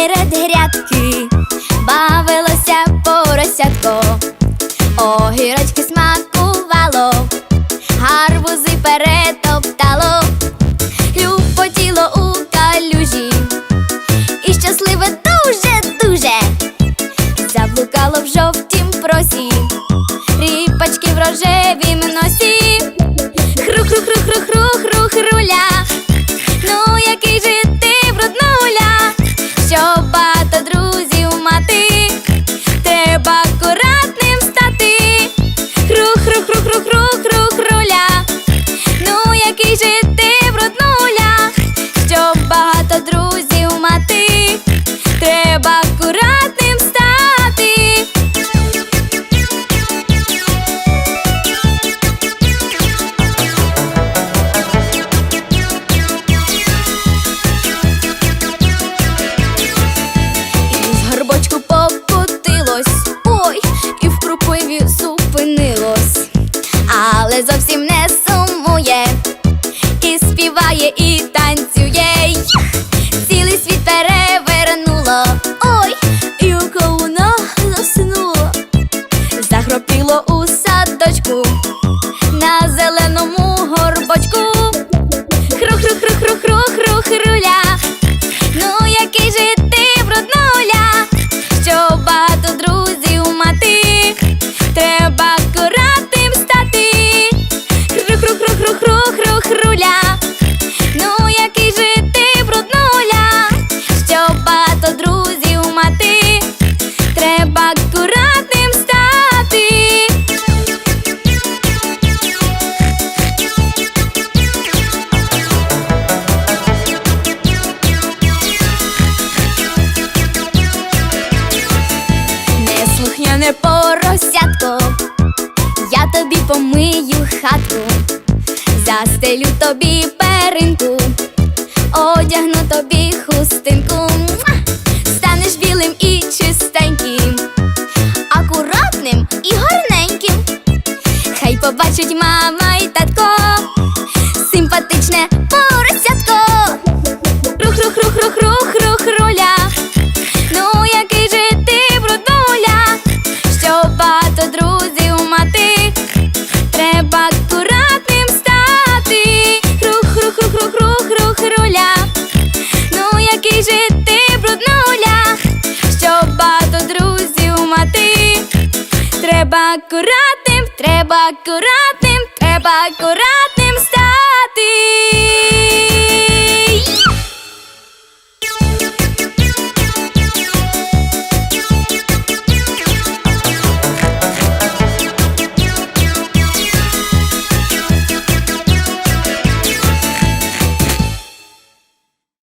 серед грядки. Бавилося поросятко, огірочки смакувало, гарбузи перетоптало, Люпотіло у калюжі, і щасливе дуже-дуже. Заблукало в жовтім просі, ріпачки в рожевім носі. на зеленому. помию хатку, застелю тобі перинку, одягну тобі хустинку, станеш білим і чистеньким, акуратним і гарненьким. Хай побачить мама і татко, симпатичне пори. Треба акуратним, треба акуратним, треба акуратним.